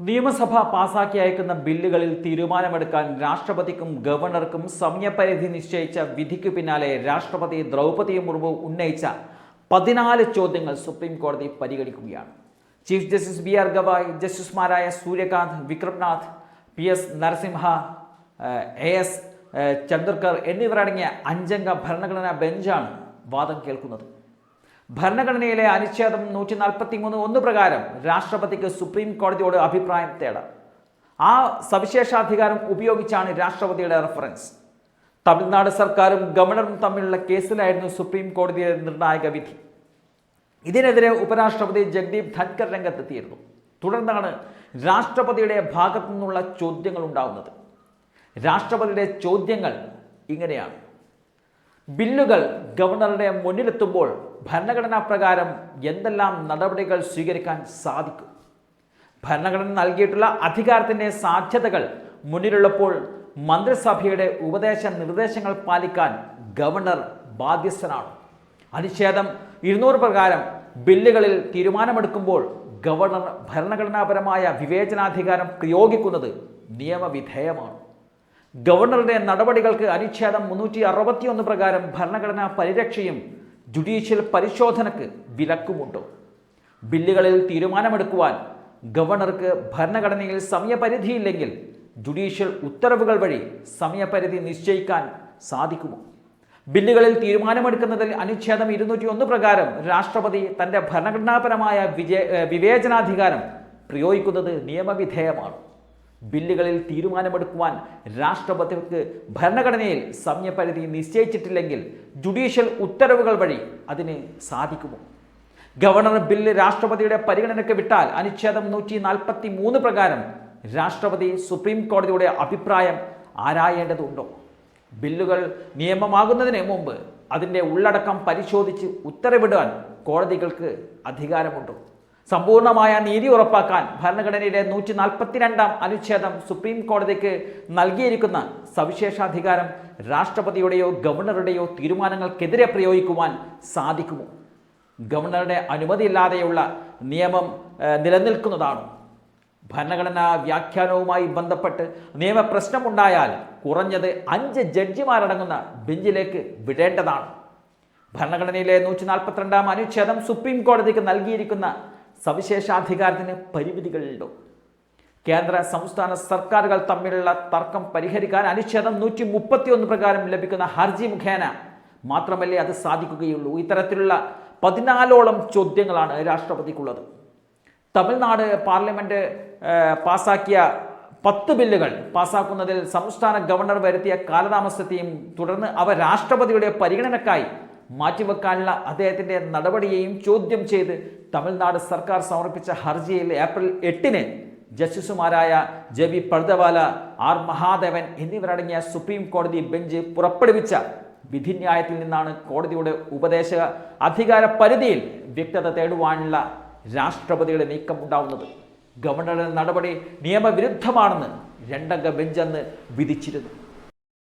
നിയമസഭ പാസാക്കി അയക്കുന്ന ബില്ലുകളിൽ തീരുമാനമെടുക്കാൻ രാഷ്ട്രപതിക്കും ഗവർണർക്കും സമയപരിധി നിശ്ചയിച്ച വിധിക്കു പിന്നാലെ രാഷ്ട്രപതി ദ്രൗപദി മുർമു ഉന്നയിച്ച പതിനാല് ചോദ്യങ്ങൾ സുപ്രീം കോടതി പരിഗണിക്കുകയാണ്. Chief justice B R Gavai ജസ്റ്റിസുമാരായ Suryakant Vikramnath P S Narasimha A S Chandrakar എന്നിവരടങ്ങിയ അഞ്ചംഗ ഭരണഘടനാ ബെഞ്ചാണ് വാദം കേൾക്കുന്നത്. ഭരണഘടനയിലെ അനുച്ഛേദം നൂറ്റി നാൽപ്പത്തി മൂന്ന് ഒന്ന് പ്രകാരം രാഷ്ട്രപതിക്ക് സുപ്രീം കോടതിയോട് അഭിപ്രായം തേടാം. ആ സവിശേഷാധികാരം ഉപയോഗിച്ചാണ് രാഷ്ട്രപതിയുടെ റെഫറൻസ്. തമിഴ്നാട് സർക്കാരും ഗവർണറും തമ്മിലുള്ള കേസിലായിരുന്നു സുപ്രീം കോടതിയുടെ നിർണായക വിധി. ഇതിനെതിരെ ഉപരാഷ്ട്രപതി ജഗ്ദീപ് ധൻകർ രംഗത്തെത്തിയിരുന്നു. തുടർന്നാണ് രാഷ്ട്രപതിയുടെ ഭാഗത്തു നിന്നുള്ള ചോദ്യങ്ങൾ ഉണ്ടാവുന്നത് രാഷ്ട്രപതിയുടെ ചോദ്യങ്ങൾ ഇങ്ങനെയാണ്. ബില്ലുകൾ ഗവർണറുടെ മുന്നിലെത്തുമ്പോൾ ഭരണഘടനാ പ്രകാരം എന്തെല്ലാം നടപടികൾ സ്വീകരിക്കാൻ സാധിക്കും? ഭരണഘടന നൽകിയിട്ടുള്ള അധികാരത്തിന്റെ സാധ്യതകൾ മുന്നിലുള്ളപ്പോൾ മന്ത്രിസഭയുടെ ഉപദേശ നിർദ്ദേശങ്ങൾ പാലിക്കാൻ ഗവർണർ ബാധ്യസ്ഥനാണ്. അനുച്ഛേദം ഇരുന്നൂറ് പ്രകാരം ബില്ലുകളിൽ തീരുമാനമെടുക്കുമ്പോൾ ഗവർണർ ഭരണഘടനാപരമായ വിവേചനാധികാരം പ്രയോഗിക്കുന്നത് നിയമവിധേയമാണ്. ഗവർണറുടെ നടപടികൾക്ക് അനുച്ഛേദം മുന്നൂറ്റി അറുപത്തിയൊന്ന് പ്രകാരം ഭരണഘടനാ പരിരക്ഷയും ജുഡീഷ്യൽ പരിശോധനയ്ക്ക് വിലക്കുമുണ്ട്. ബില്ലുകളിൽ തീരുമാനമെടുക്കുവാൻ ഗവർണർക്ക് ഭരണഘടനയിൽ സമയപരിധിയില്ലെങ്കിൽ ജുഡീഷ്യൽ ഉത്തരവുകൾ വഴി സമയപരിധി നിശ്ചയിക്കാൻ സാധിക്കുമോ? ബില്ലുകളിൽ തീരുമാനമെടുക്കുന്നതിൽ അനുച്ഛേദം ഇരുന്നൂറ്റി ഒന്ന് പ്രകാരം രാഷ്ട്രപതി തന്റെ ഭരണഘടനാപരമായ വിജയ വിവേചനാധികാരം പ്രയോഗിക്കുന്നത് നിയമവിധേയമാണ്. ബില്ലുകളിൽ തീരുമാനമെടുക്കുവാൻ രാഷ്ട്രപതിക്ക് ഭരണഘടനയിൽ സമയപരിധി നിശ്ചയിച്ചിട്ടില്ലെങ്കിൽ ജുഡീഷ്യൽ ഉത്തരവുകൾ വഴി അതിന് സാധിക്കുമോ? ഗവർണർ ബില്ല് രാഷ്ട്രപതിയുടെ പരിഗണനയ്ക്ക് വിട്ടാൽ അനുച്ഛേദം നൂറ്റി നാൽപ്പത്തി മൂന്ന് പ്രകാരം രാഷ്ട്രപതി സുപ്രീം കോടതിയുടെ അഭിപ്രായം ആരായേണ്ടതുണ്ടോ? ബില്ലുകൾ നിയമമാകുന്നതിന് മുമ്പ് അതിന്റെ ഉള്ളടക്കം പരിശോധിച്ച് ഉത്തരവിടാൻ കോടതികൾക്ക് അധികാരമുണ്ടോ? സമ്പൂർണമായ നീതി ഉറപ്പാക്കാൻ ഭരണഘടനയുടെ നൂറ്റി നാൽപ്പത്തിരണ്ടാം അനുച്ഛേദം സുപ്രീം കോടതിക്ക് നൽകിയിരിക്കുന്ന സവിശേഷാധികാരം രാഷ്ട്രപതിയുടെയോ ഗവർണറുടെയോ തീരുമാനങ്ങൾക്കെതിരെ പ്രയോഗിക്കുവാൻ സാധിക്കുമോ? ഗവർണറുടെ അനുമതിയില്ലാതെയുള്ള നിയമം നിലനിൽക്കുന്നതാണ്? ഭരണഘടനാ വ്യാഖ്യാനവുമായി ബന്ധപ്പെട്ട് നിയമപ്രശ്നമുണ്ടായാൽ കുറഞ്ഞത് അഞ്ച് ജഡ്ജിമാരടങ്ങുന്ന ബെഞ്ചിലേക്ക് വിടേണ്ടതാണ്. ഭരണഘടനയിലെ നൂറ്റി നാൽപ്പത്തിരണ്ടാം അനുച്ഛേദം സുപ്രീം കോടതിക്ക് നൽകിയിരിക്കുന്ന സവിശേഷാധികാരത്തിന് പരിമിതികളുണ്ടോ? കേന്ദ്ര സംസ്ഥാന സർക്കാരുകൾ തമ്മിലുള്ള തർക്കം പരിഹരിക്കാൻ അനുച്ഛേദം നൂറ്റി മുപ്പത്തിയൊന്ന് പ്രകാരം ലഭിക്കുന്ന ഹർജി മുഖേന മാത്രമല്ലേ അത് സാധിക്കുകയുള്ളൂ. ഇത്തരത്തിലുള്ള പതിനാലോളം ചോദ്യങ്ങളാണ് രാഷ്ട്രപതിക്കുള്ളത്. തമിഴ്നാട് പാർലമെന്റ് പാസാക്കിയ പത്ത് ബില്ലുകൾ പാസാക്കുന്നതിൽ സംസ്ഥാന ഗവർണർ വരുത്തിയ കാലതാമസത്തെയും തുടർന്ന് അവ രാഷ്ട്രപതിയുടെ പരിഗണനക്കായി മാറ്റിവെക്കാനുള്ള അദ്ദേഹത്തിന്റെ നടപടിയെയും ചോദ്യം ചെയ്ത് തമിഴ്നാട് സർക്കാർ സമർപ്പിച്ച ഹർജിയിൽ ഏപ്രിൽ എട്ടിന് ജസ്റ്റിസുമാരായ J V Pardiwala R Mahadevan എന്നിവരടങ്ങിയ സുപ്രീം കോടതി ബെഞ്ച് പുറപ്പെടുവിച്ച വിധിന്യായത്തിൽ നിന്നാണ് കോടതിയുടെ ഉപദേശ അധികാര പരിധിയിൽ വ്യക്തത തേടുവാനുള്ള രാഷ്ട്രപതിയുടെ നീക്കം ഉണ്ടാവുന്നത്. ഗവർണറുടെ നടപടി നിയമവിരുദ്ധമാണെന്ന് രണ്ടംഗ ബെഞ്ച് അന്ന് വിധിച്ചിരുന്നു.